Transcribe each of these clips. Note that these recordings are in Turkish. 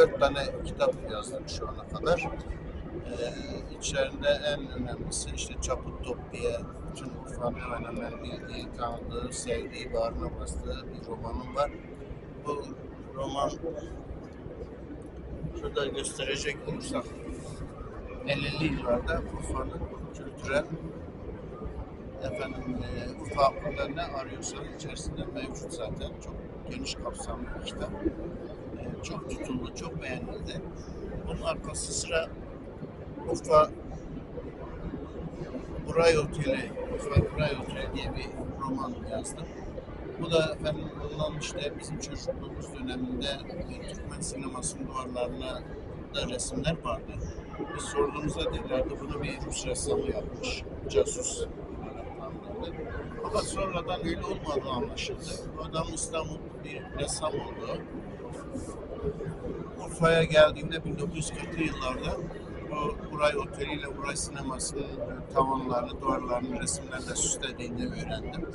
dört tane kitap yazdım şu ana kadar. Ee, içlerinde en önemlisi işte Çaput Top diye bütün Urfa'nın hemen hemen bildiği, tanıdığı, sevdiği, bağrına bastığı bir romanım var. Bu roman şurada gösterecek olursam 50'li yıllarda Urfa'nın kültürel efendim e, Urfa hakkında ne arıyorsanız içerisinde mevcut zaten. Çok geniş kapsamlı bir kitap. E, çok tutuldu, çok beğenildi. Bunun arkası sıra Urfa Buray Oteli, Urfa Buray Oteli diye bir roman yazdım. Bu da efendim bundan işte bizim çocukluğumuz döneminde Türkmen sinemasının duvarlarına da resimler vardı. Biz sorduğumuzda dedilerdi bunu bir Rus ressamı yapmış, casus Fakat sonradan öyle olmadığı anlaşıldı. Adam İstanbul bir ressam oldu. Urfa'ya geldiğimde 1940'lı yıllarda bu Buray Oteli ile Buray Sineması'nın tavanlarını, duvarlarını resimlerle süslediğini öğrendim.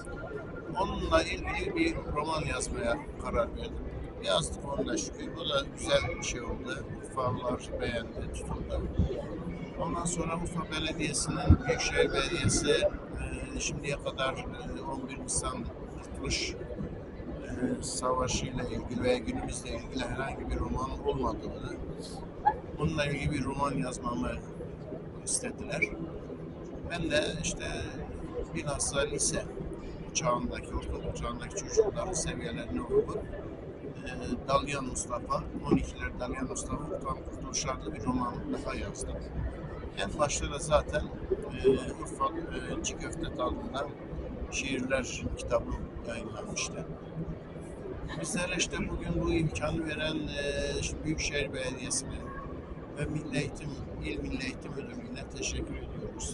Onunla ilgili bir roman yazmaya karar verdim. Yazdık onunla şükür. O da güzel bir şey oldu. Urfalılar beğendi, tutuldu. Ondan sonra Urfa Belediyesi'nin, Büyükşehir Belediyesi e, şimdiye kadar e, 11 Nisan Kurtuluş e, Savaşı ile ilgili veya günümüzle ilgili herhangi bir roman olmadığını, bununla ilgili bir roman yazmamı istediler. Ben de işte bilhassa lise çağındaki, ortaokul çağındaki çocukların seviyelerini okudum. E, Dalyan Mustafa, 12'ler Dalyan Mustafa, Kurtuluş adlı bir roman daha yazdım. En başta da zaten e, Urfa e, Çiğ tadında şiirler kitabı yayınlanmıştı. Bizlere işte bugün bu imkanı veren e, Büyükşehir Belediyesi'ne ve Milli Eğitim, İl Milli Eğitim Müdürlüğü'ne teşekkür ediyoruz.